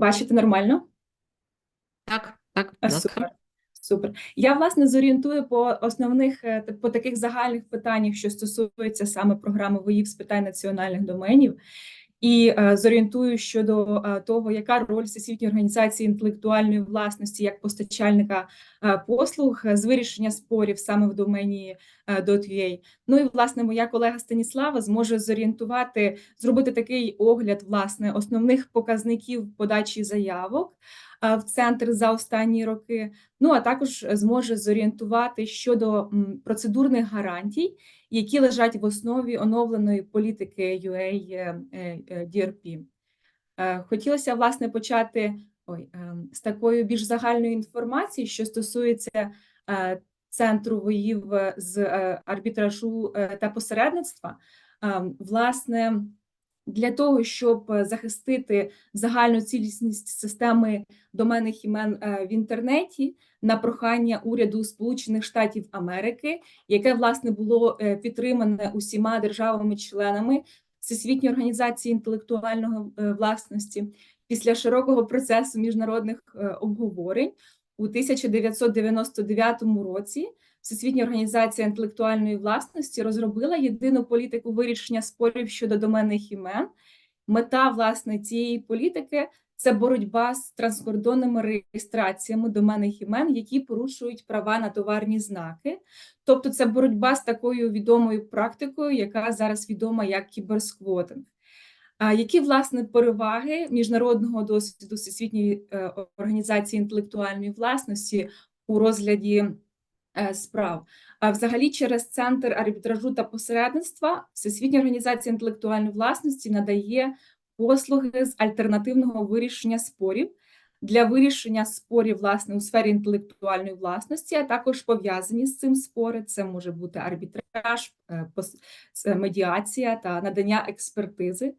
Бачите нормально? Так, так, А. Супер. Супер. Я власне зорієнтую по основних е, по таких загальних питаннях, що стосуються саме програми ВОїв з питань національних доменів, і е, зорієнтую щодо е, того, яка роль Всесвітньої організації інтелектуальної власності як постачальника е, послуг з вирішення спорів саме в домені .ua. Ну і власне моя колега Станіслава зможе зорієнтувати, зробити такий огляд власне основних показників подачі заявок в центр за останні роки. Ну а також зможе зорієнтувати щодо процедурних гарантій, які лежать в основі оновленої політики UA е, е. Е, Хотілося власне почати ой, е, з такої більш загальної інформації, що стосується е, центру воїв е, з е, арбітражу е, та посередництва. Е, Власне, для того, щоб е, захистити загальну цілісність системи доменних імен е, в інтернеті на прохання уряду Сполучених Штатів Америки, яке власне було е, підтримане усіма державами-членами Всесвітньої організації інтелектуальної власності після широкого процесу міжнародних обговорень у 1999 році. Всесвітня організація інтелектуальної власності розробила єдину політику вирішення спорів щодо доменних імен. Мета власне цієї політики це боротьба з транскордонними реєстраціями доменних імен, які порушують права на товарні знаки. Тобто, це боротьба з такою відомою практикою, яка зараз відома як кіберсквотинг. А які власне переваги міжнародного досвіду Всесвітньої е, організації інтелектуальної власності у розгляді справ? А взагалі, через центр арбітражу та посередництва Всесвітня організація інтелектуальної власності надає послуги з альтернативного вирішення спорів для вирішення спорів власне у сфері інтелектуальної власності, а також пов'язані з цим спори. Це може бути арбітраж, е, медіація та надання експертизи.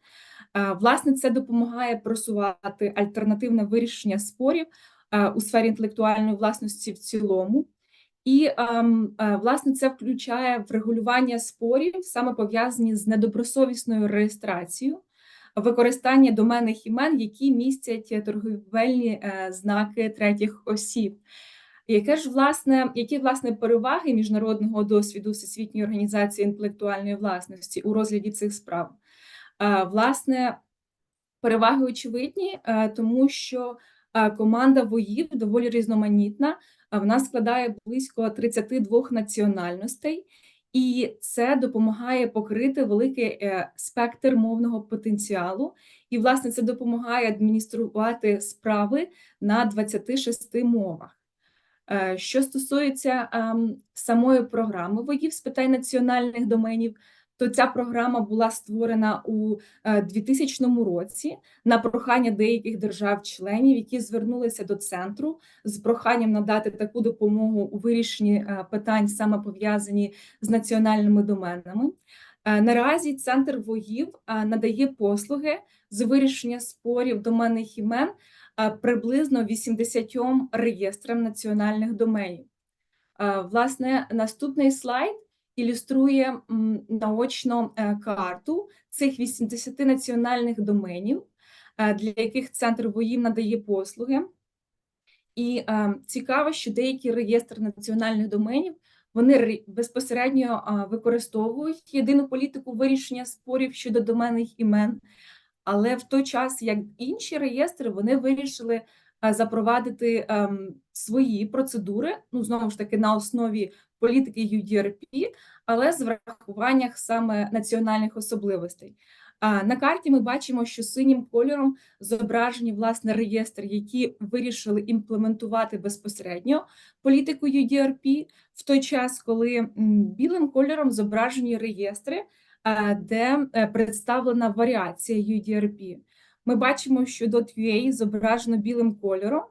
Е, Власне, це допомагає просувати альтернативне вирішення спорів е, у сфері інтелектуальної власності в цілому. І ем, е, власне це включає врегулювання спорів, саме пов'язані з недобросовісною реєстрацією, використання доменних імен, які містять торговельні е, знаки третіх осіб. Яке ж власне, які власне переваги міжнародного досвіду Всесвітньої організації інтелектуальної власності у розгляді цих справ? Е, Власне, переваги очевидні, тому що команда воїв доволі різноманітна. Вона складає близько 32 національностей, і це допомагає покрити великий е, спектр мовного потенціалу. І, власне, це допомагає адмініструвати справи на 26 мовах. Е, Що стосується ем, самої програми воїв з питань національних доменів, то ця програма була створена у е, 2000 році на прохання деяких держав-членів, які звернулися до центру з проханням надати таку допомогу у вирішенні е, питань, саме пов'язані з національними доменами. Е, Наразі центр е, надає послуги з вирішення спорів доменних імен е, приблизно 80 реєстрам національних доменів. Е, Власне, наступний слайд ілюструє наочно е, карту цих 80 національних доменів, е, для яких центр воїв надає послуги. І е, цікаво, що деякі реєстри національних доменів вони ре- безпосередньо використовують єдину політику вирішення спорів щодо доменних імен, але в той час, як інші реєстри, вони вирішили е, запровадити ем, свої процедури, ну знову ж таки на основі політики UDRP, але з врахуванням саме національних особливостей. А на карті ми бачимо, що синім кольором зображені власне реєстри, які вирішили імплементувати безпосередньо політику UDRP, в той час, коли білим кольором зображені реєстри, де е, представлена варіація UDRP. Ми бачимо, що .ua зображено білим кольором,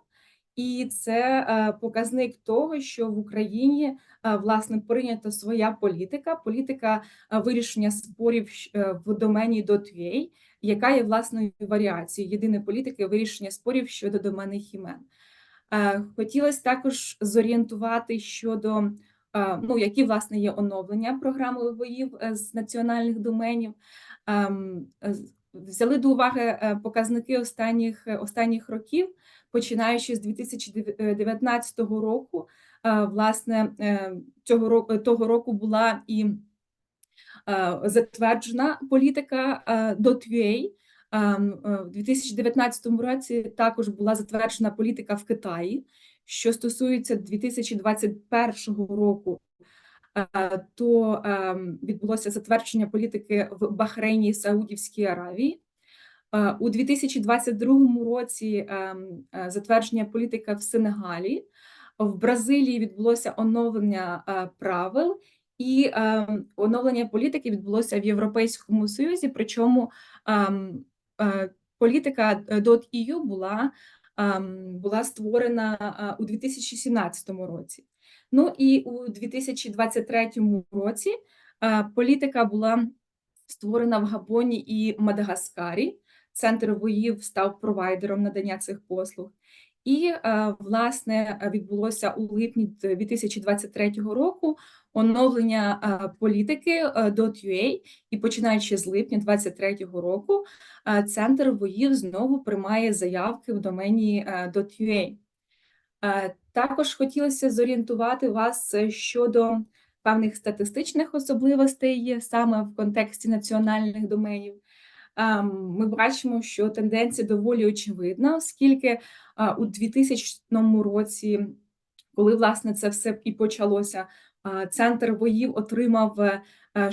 і це е, показник того, що в Україні е, власне прийнята своя політика, політика е, вирішення спорів е, в домені .ua, яка є власною варіацією єдиної політики вирішення спорів щодо доменних імен. Е, Хотілося також зорієнтувати щодо е, ну, які власне є оновлення програми воїв е, з національних доменів. Взяли до уваги е, показники останніх, е, останніх років, починаючи з 2019 року. Власне, цього року того року була і затверджена політика. Ем, е, В 2019 році також була затверджена політика в Китаї. Що стосується 2021 року, е, то ем, відбулося затвердження політики в Бахрейні і Саудівській Аравії. Е, У 2022 році ем, е, затвердження політика в Сенегалі. В Бразилії відбулося оновлення е, правил, і ем, оновлення політики відбулося в Європейському Союзі. Причому ем, е, політика е, .eu була, була створена у 2017 році. Ну і у 2023 році політика була створена в Габоні і Мадагаскарі. Центр воїв став провайдером надання цих послуг. І, е, власне, відбулося у липні 2023 року оновлення е, політики е, .ua, і починаючи з липня 2023 року, центр воїв знову приймає заявки в домені .ua. Також хотілося зорієнтувати вас щодо певних статистичних особливостей саме в контексті національних доменів. Ем, Ми бачимо, що тенденція доволі очевидна, оскільки е, у 2000 році, коли власне це все і почалося, е, центр воїв отримав е,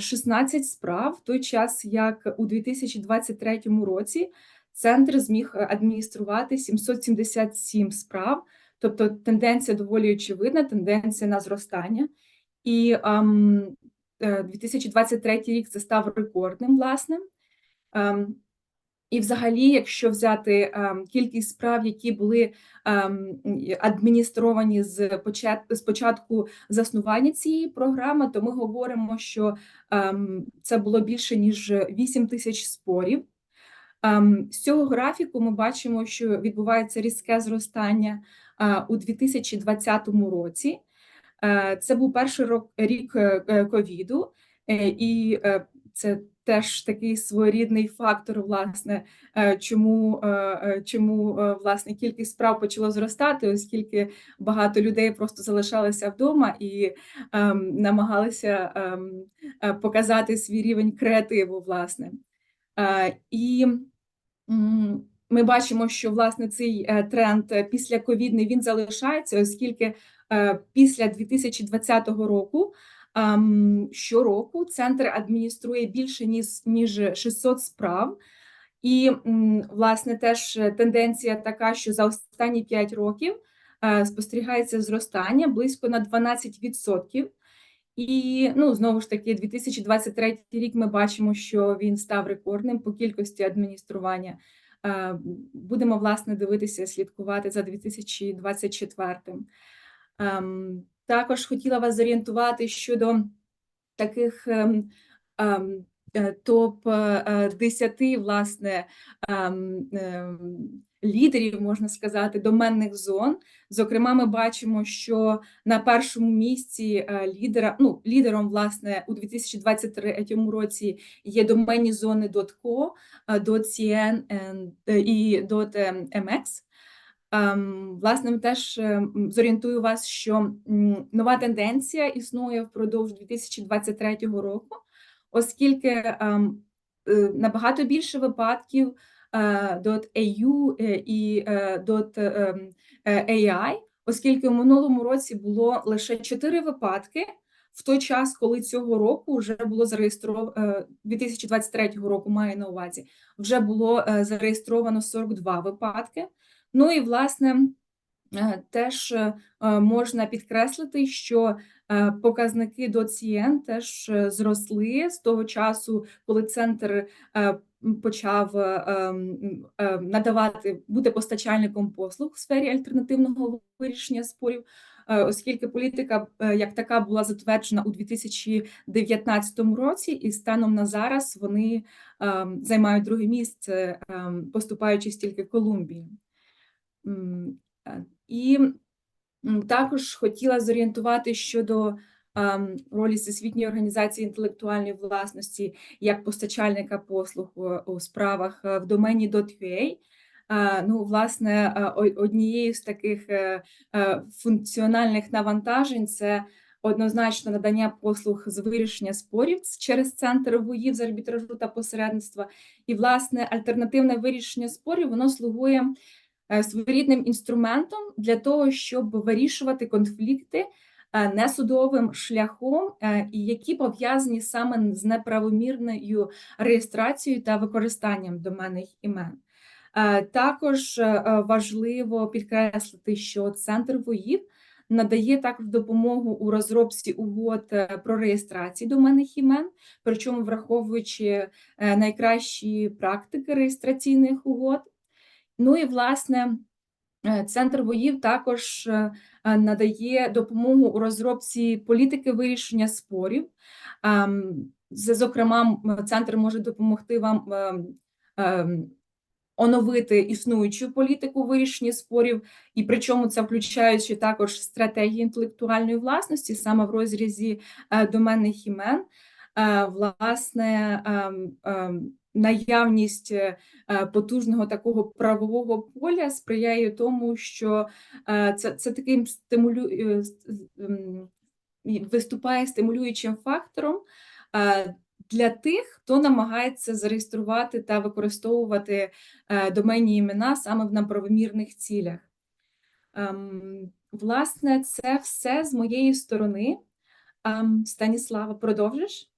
16 справ, в той час як у 2023 році центр зміг адмініструвати 777 справ. Тобто тенденція доволі очевидна, тенденція на зростання. І ем, е, 2023 рік це став рекордним, власне. Ем, І взагалі, якщо взяти ем, кількість справ, які були ем, адміністровані з початку заснування цієї програми, то ми говоримо, що це було більше ніж 8 тисяч спорів. З цього графіку ми бачимо, що відбувається різке зростання е, у 2020 році. Е, Це був перший рік е, ковіду, і це теж такий своєрідний фактор, власне, е, чому, е, е, чому власне кількість справ почало зростати, оскільки багато людей просто залишалися вдома і ем, намагалися ем, показати свій рівень креативу, власне. Е, І ми бачимо, що власне цей тренд після ковідний він залишається, оскільки е, після 2020 року щороку центр адмініструє більше ніж, ніж 600 справ. І, власне, теж тенденція така, що за останні 5 років е, спостерігається зростання близько на 12%. І ну знову ж таки, 2023 рік ми бачимо, що він став рекордним по кількості адміністрування. Е, Будемо власне дивитися, слідкувати за 2024. Також хотіла вас зорієнтувати щодо таких ем, ем, е, топ 10 власне ем, лідерів, можна сказати, доменних зон. Зокрема, ми бачимо, що на першому місці е, лідера, ну, лідером, власне, у 2023 році є доменні зони .co, е, .cn е, і .mx. Ем, Власне, теж е, зорієнтую вас, що нова тенденція існує впродовж 2023 року, оскільки ем, е, набагато більше випадків .au е, і е, ем, е, .ai, оскільки в минулому році було лише 4 випадки, в той час, коли цього року вже було зареєстровано 2023 року, маю на увазі, вже було зареєстровано 42 випадки. Ну і власне е, теж е, можна підкреслити, що е, показники DOCN теж зросли з того часу, коли центр почав надавати бути постачальником послуг в сфері альтернативного вирішення спорів. Оскільки політика як така була затверджена у 2019 році, і станом на зараз вони ем, займають друге місце, ем, поступаючись тільки Колумбії. І також хотіла зорієнтувати щодо ролі Всесвітньої організації інтелектуальної власності як постачальника послуг у, справах е, в домені .ua. Ну, власне, е, однією з таких е, функціональних навантажень це однозначно надання послуг з вирішення спорів через центр ВУїв з арбітражу та посередництва. І, власне, альтернативне вирішення спорів воно слугує своєрідним інструментом для того, щоб вирішувати конфлікти е, несудовим шляхом, е, які пов'язані саме з неправомірною реєстрацією та використанням доменних імен. Е, Також е, важливо підкреслити, що центр ВОїв надає також допомогу у розробці угод е, про реєстрацію доменних імен, причому враховуючи е, найкращі практики реєстраційних угод. Ну і власне. е, Центр воїв також е, е, надає допомогу у розробці політики вирішення спорів. Ем, зокрема, центр може допомогти вам ем, ем, оновити існуючу політику вирішення спорів, і причому це включаючи також стратегії інтелектуальної власності, саме в розрізі доменних імен. Власне, наявність е, е, потужного такого правового поля сприяє тому, що е, це, це таким стимулю... виступає стимулюючим фактором для тих, хто намагається зареєструвати та використовувати доменні імена саме в неправомірних цілях. Ем, Власне, це все з моєї сторони. Ем, Станіслава, продовжиш?